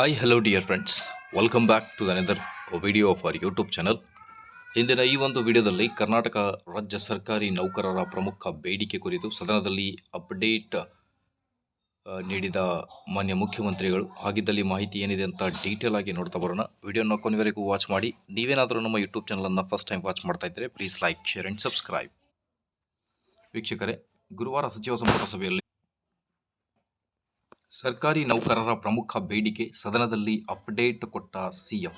Hi hello dear friends welcome back to another video of our YouTube channel ಇಂದಿನ ಈ ಒಂದು ವಿಡಿಯೋದಲ್ಲಿ ಕರ್ನಾಟಕ ರಾಜ್ಯ ಸರ್ಕಾರಿ ನೌಕರರ ಪ್ರಮುಖ ಬೇಡಿಕೆ ಕುರಿತು ಸದನದಲ್ಲಿ ಅಪ್ಡೇಟ್ ನೀಡಿದ ಮಾನ್ಯ ಮುಖ್ಯಮಂತ್ರಿಗಳು. ಹಾಗಿದ್ದಲ್ಲಿ ಮಾಹಿತಿ ಏನಿದೆ ಅಂತ ಡೀಟೇಲ್ ಆಗಿ ನೋಡ್ತಾ ಬರೋಣ. ವಿಡಿಯೋನ ಕೊನೆವರೆಗೂ ವಾಚ್ ಮಾಡಿ. ನೀವೇನಾದರೂ ನಮ್ಮ ಯೂಟ್ಯೂಬ್ ಚಾನಲನ್ನು ಫಸ್ಟ್ ಟೈಮ್ ವಾಚ್ ಮಾಡ್ತಾ ಇದ್ದರೆ please like share and subscribe ವೀಕ್ಷಕರೇ, ಗುರುವಾರ ಸಚಿವ ಸಂಪುಟ ಸಭೆಯಲ್ಲಿ ಸರ್ಕಾರಿ ನೌಕರರ ಪ್ರಮುಖ ಬೇಡಿಕೆ ಸದನದಲ್ಲಿ ಅಪ್ಡೇಟ್ ಕೊಟ್ಟ ಸಿಎಂ.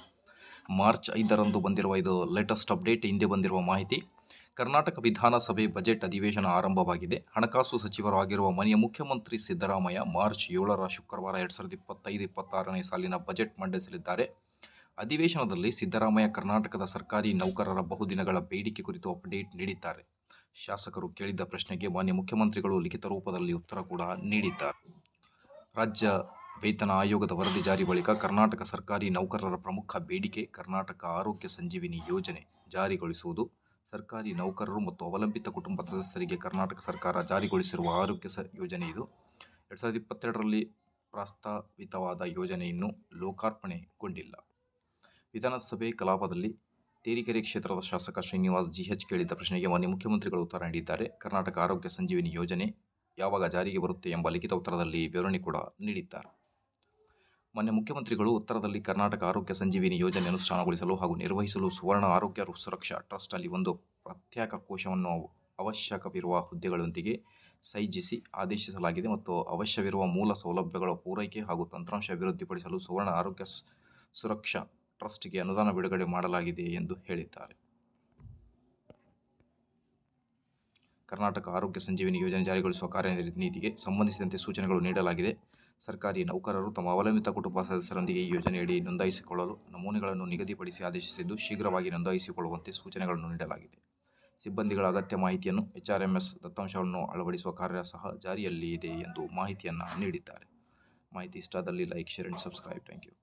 ಮಾರ್ಚ್ ಐದರಂದು ಬಂದಿರುವ ಇದು ಲೇಟೆಸ್ಟ್ ಅಪ್ಡೇಟ್ ಹಿಂದೆ ಬಂದಿರುವ ಮಾಹಿತಿ. ಕರ್ನಾಟಕ ವಿಧಾನಸಭೆ ಬಜೆಟ್ ಅಧಿವೇಶನ ಆರಂಭವಾಗಿದೆ. ಹಣಕಾಸು ಸಚಿವರು ಆಗಿರುವ ಮನೆಯ ಮುಖ್ಯಮಂತ್ರಿ ಸಿದ್ದರಾಮಯ್ಯ ಮಾರ್ಚ್ ಏಳರ ಶುಕ್ರವಾರ ಎರಡು ಸಾವಿರದ ಇಪ್ಪತ್ತೈದು, ಇಪ್ಪತ್ತಾರನೇ ಸಾಲಿನ ಬಜೆಟ್ ಮಂಡಿಸಲಿದ್ದಾರೆ. ಅಧಿವೇಶನದಲ್ಲಿ ಸಿದ್ದರಾಮಯ್ಯ ಕರ್ನಾಟಕದ ಸರ್ಕಾರಿ ನೌಕರರ ಬಹುದಿನಗಳ ಬೇಡಿಕೆ ಕುರಿತು ಅಪ್ಡೇಟ್ ನೀಡಿದ್ದಾರೆ. ಶಾಸಕರು ಕೇಳಿದ್ದ ಪ್ರಶ್ನೆಗೆ ಮಾನ್ಯ ಮುಖ್ಯಮಂತ್ರಿಗಳು ಲಿಖಿತ ರೂಪದಲ್ಲಿ ಉತ್ತರ ಕೂಡ ನೀಡಿದ್ದಾರೆ. ರಾಜ್ಯ ವೇತನ ಆಯೋಗದ ವರದಿ ಜಾರಿ ಬಳಿಕ ಕರ್ನಾಟಕ ಸರ್ಕಾರಿ ನೌಕರರ ಪ್ರಮುಖ ಬೇಡಿಕೆ, ಕರ್ನಾಟಕ ಆರೋಗ್ಯ ಸಂಜೀವಿನಿ ಯೋಜನೆ ಜಾರಿಗೊಳಿಸುವುದು. ಸರ್ಕಾರಿ ನೌಕರರು ಮತ್ತು ಅವಲಂಬಿತ ಕುಟುಂಬ ಸದಸ್ಯರಿಗೆ ಕರ್ನಾಟಕ ಸರ್ಕಾರ ಜಾರಿಗೊಳಿಸಿರುವ ಆರೋಗ್ಯ ಸ ಯೋಜನೆ ಇದು. ಎರಡು ಸಾವಿರದ ಇಪ್ಪತ್ತೆರಡರಲ್ಲಿ ಪ್ರಸ್ತಾವಿತವಾದ ಯೋಜನೆ ಇನ್ನೂ ಲೋಕಾರ್ಪಣೆಗೊಂಡಿಲ್ಲ. ವಿಧಾನಸಭೆ ಕಲಾಪದಲ್ಲಿ ತೇರಿಕೆರೆ ಕ್ಷೇತ್ರದ ಶಾಸಕ ಶ್ರೀನಿವಾಸ್ ಜಿಎಚ್ ಕೇಳಿದ್ದ ಪ್ರಶ್ನೆಗೆ ಮಾನ್ಯ ಮುಖ್ಯಮಂತ್ರಿಗಳು ಉತ್ತರ ನೀಡಿದ್ದಾರೆ. ಕರ್ನಾಟಕ ಆರೋಗ್ಯ ಸಂಜೀವಿನಿ ಯೋಜನೆ ಯಾವಾಗ ಜಾರಿಗೆ ಬರುತ್ತೆ ಎಂಬ ಲಿಖಿತ ಉತ್ತರದಲ್ಲಿ ವಿವರಣೆ ಕೂಡ ನೀಡಿದ್ದಾರೆ. ಮೊನ್ನೆ ಮುಖ್ಯಮಂತ್ರಿಗಳು ಉತ್ತರದಲ್ಲಿ ಕರ್ನಾಟಕ ಆರೋಗ್ಯ ಸಂಜೀವಿನಿ ಯೋಜನೆ ಅನುಷ್ಠಾನಗೊಳಿಸಲು ಹಾಗೂ ನಿರ್ವಹಿಸಲು ಸುವರ್ಣ ಆರೋಗ್ಯ ಸುರಕ್ಷಾ ಟ್ರಸ್ಟ್ನಲ್ಲಿ ಒಂದು ಪ್ರತ್ಯೇಕ ಕೋಶವನ್ನು ಅವಶ್ಯಕವಿರುವ ಹುದ್ದೆಗಳೊಂದಿಗೆ ಸೈಜಿಸಿ ಆದೇಶಿಸಲಾಗಿದೆ ಮತ್ತು ಅವಶ್ಯವಿರುವ ಮೂಲ ಸೌಲಭ್ಯಗಳ ಪೂರೈಕೆ ಹಾಗೂ ತಂತ್ರಾಂಶ ಅಭಿವೃದ್ಧಿಪಡಿಸಲು ಸುವರ್ಣ ಆರೋಗ್ಯ ಸುರಕ್ಷಾ ಟ್ರಸ್ಟ್ಗೆ ಅನುದಾನ ಬಿಡುಗಡೆ ಮಾಡಲಾಗಿದೆ ಎಂದು ಹೇಳಿದ್ದಾರೆ. ಕರ್ನಾಟಕ ಆರೋಗ್ಯ ಸಂಜೀವಿನಿ ಯೋಜನೆ ಜಾರಿಗೊಳಿಸುವ ಕಾರ್ಯನೀತಿಗೆ ಸಂಬಂಧಿಸಿದಂತೆ ಸೂಚನೆಗಳು ನೀಡಲಾಗಿದೆ. ಸರ್ಕಾರಿ ನೌಕರರು ತಮ್ಮ ಅವಲಂಬಿತ ಕುಟುಂಬ ಸದಸ್ಯರೊಂದಿಗೆ ಈ ಯೋಜನೆಯಡಿ ನೋಂದಾಯಿಸಿಕೊಳ್ಳಲು ನಮೂನೆಗಳನ್ನು ನಿಗದಿಪಡಿಸಿ ಆದೇಶಿಸಿದ್ದು, ಶೀಘ್ರವಾಗಿ ನೋಂದಾಯಿಸಿಕೊಳ್ಳುವಂತೆ ಸೂಚನೆಗಳನ್ನು ನೀಡಲಾಗಿದೆ. ಸಿಬ್ಬಂದಿಗಳ ಅಗತ್ಯ ಮಾಹಿತಿಯನ್ನು ಎಚ್ಆರ್ಎಂಎಸ್ ದತ್ತಾಂಶವನ್ನು ಅಳವಡಿಸುವ ಕಾರ್ಯ ಸಹ ಜಾರಿಯಲ್ಲಿ ಇದೆ ಎಂದು ಮಾಹಿತಿಯನ್ನು ನೀಡಿದ್ದಾರೆ. ಮಾಹಿತಿ ಇಷ್ಟದಲ್ಲಿ like, share and subscribe. Thank you.